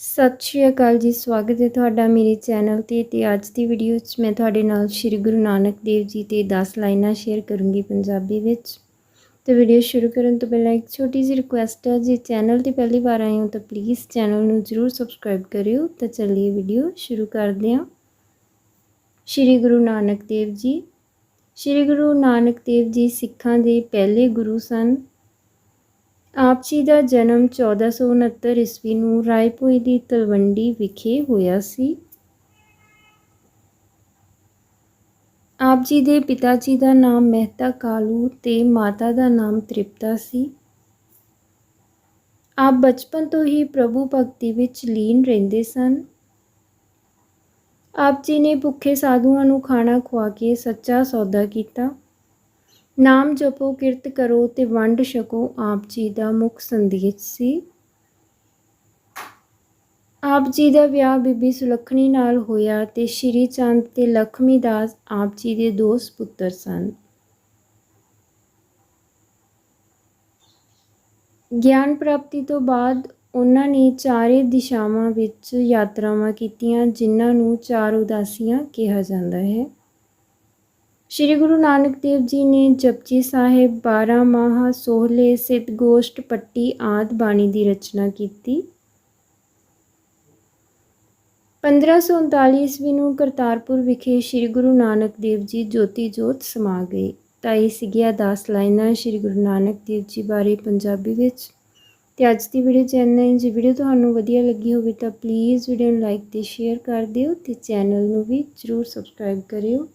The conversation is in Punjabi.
ਸਤਿ ਸ਼੍ਰੀ ਅਕਾਲ ਜੀ, ਸਵਾਗਤ ਹੈ ਤੁਹਾਡਾ ਮੇਰੇ ਚੈਨਲ ਤੇ ਤੇ ਅੱਜ ਦੀ ਵੀਡੀਓ 'ਚ ਮੈਂ ਤੁਹਾਡੇ ਨਾਲ ਸ੍ਰੀ ਗੁਰੂ ਨਾਨਕ ਦੇਵ ਜੀ ਤੇ 10 ਲਾਈਨਾਂ ਸ਼ੇਅਰ ਕਰੂੰਗੀ ਪੰਜਾਬੀ ਵਿੱਚ। ਤੇ ਵੀਡੀਓ ਸ਼ੁਰੂ ਕਰਨ ਤੋਂ ਪਹਿਲਾਂ ਇੱਕ ਛੋਟੀ ਜਿਹੀ ਰਿਕੁਐਸਟ ਹੈ, ਜੇ ਚੈਨਲ ਤੇ ਪਹਿਲੀ ਵਾਰ ਆਏ ਹੋ ਤਾਂ ਪਲੀਜ਼ ਚੈਨਲ ਨੂੰ ਜਰੂਰ ਸਬਸਕ੍ਰਾਈਬ ਕਰਿਓ। ਤਾਂ ਚੱਲੀਏ ਵੀਡੀਓ ਸ਼ੁਰੂ ਕਰਦੇ ਹਾਂ। ਸ੍ਰੀ ਗੁਰੂ ਨਾਨਕ ਦੇਵ ਜੀ, ਸ੍ਰੀ ਗੁਰੂ ਨਾਨਕ ਦੇਵ ਜੀ ਸਿੱਖਾਂ ਦੇ ਪਹਿਲੇ ਗੁਰੂ ਸਨ। ਆਪ ਜੀ ਦਾ ਜਨਮ 1469 ਈਸਵੀ ਨੂੰ ਰਾਏਪੁਰ ਦੀ ਤਲਵੰਡੀ ਵਿਖੇ ਹੋਇਆ ਸੀ। ਆਪ ਜੀ ਦੇ ਪਿਤਾ ਜੀ ਦਾ ਨਾਮ ਮਹਿਤਾ ਕਾਲੂ ਤੇ ਮਾਤਾ ਦਾ ਨਾਮ ਤ੍ਰਿਪਤਾ ਸੀ। ਆਪ ਬਚਪਨ ਤੋਂ ਹੀ ਪ੍ਰਭੂ ਭਗਤੀ ਵਿੱਚ ਲੀਨ ਰਹਿੰਦੇ ਸਨ। ਆਪ ਜੀ ਨੇ ਭੁੱਖੇ ਸਾਧੂਆਂ ਨੂੰ ਖਾਣਾ ਖਵਾ ਕੇ ਸੱਚਾ ਸੌਦਾ ਕੀਤਾ। ਨਾਮ ਜਪੋ, ਕਿਰਤ ਕਰੋ ਤੇ ਵੰਡ ਛਕੋ ਆਪ ਜੀ ਦਾ ਮੁੱਖ ਸੰਦੇਸ਼ ਸੀ। ਆਪ ਜੀ ਦਾ ਵਿਆਹ ਬੀਬੀ ਸੁਲੱਖਣੀ ਨਾਲ ਹੋਇਆ ਤੇ ਸ਼੍ਰੀ ਚੰਦ ਤੇ ਲਖਮੀ ਦਾਸ ਆਪ ਜੀ ਦੇ ਦੋ ਸੁਪੁੱਤਰ ਸਨ। ਗਿਆਨ ਪ੍ਰਾਪਤੀ ਤੋਂ ਬਾਅਦ ਉਹਨਾਂ ਨੇ ਚਾਰੇ ਦਿਸ਼ਾਵਾਂ ਵਿੱਚ ਯਾਤਰਾਵਾਂ ਕੀਤੀਆਂ, ਜਿਨ੍ਹਾਂ ਨੂੰ ਚਾਰ ਉਦਾਸੀਆਂ ਕਿਹਾ ਜਾਂਦਾ ਹੈ। ਸ਼੍ਰੀ ਗੁਰੂ ਨਾਨਕ ਦੇਵ ਜੀ ਨੇ ਜਪਜੀ ਸਾਹਿਬ 12 ਮਾਹ ਸੋਹਲੇ ਸਿੱਧ ਗੋਸ਼ਟ ਪੱਟੀ ਆਦ ਬਾਣੀ ਦੀ ਰਚਨਾ ਕੀਤੀ। 1539 ਈਸਵੀ ਨੂੰ ਕਰਤਾਰਪੁਰ ਵਿਖੇ ਸ਼੍ਰੀ ਗੁਰੂ ਨਾਨਕ ਦੇਵ ਜੀ ਜੋਤੀ ਜੋਤ ਸਮਾ ਗਏ। ਤਾਂ ਇਹ ਸੀਗੀਆਂ 10 ਲਾਈਨਾਂ ਸ਼੍ਰੀ ਗੁਰੂ ਨਾਨਕ ਦੇਵ ਜੀ ਬਾਰੇ ਪੰਜਾਬੀ ਵਿੱਚ। ਤੇ ਅੱਜ ਦੀ ਵੀਡੀਓ ਚੈਨਲ ਹੈ। ਜੇ ਵੀਡੀਓ ਤੁਹਾਨੂੰ ਵਧੀਆ ਲੱਗੀ ਹੋਵੇ ਤਾਂ ਪਲੀਜ਼ ਵੀਡੀਓ ਨੂੰ ਲਾਈਕ ਤੇ ਸ਼ੇਅਰ ਕਰ ਦਿਓ ਤੇ ਚੈਨਲ ਨੂੰ ਵੀ ਜਰੂਰ ਸਬਸਕ੍ਰਾਈਬ ਕਰਿਓ।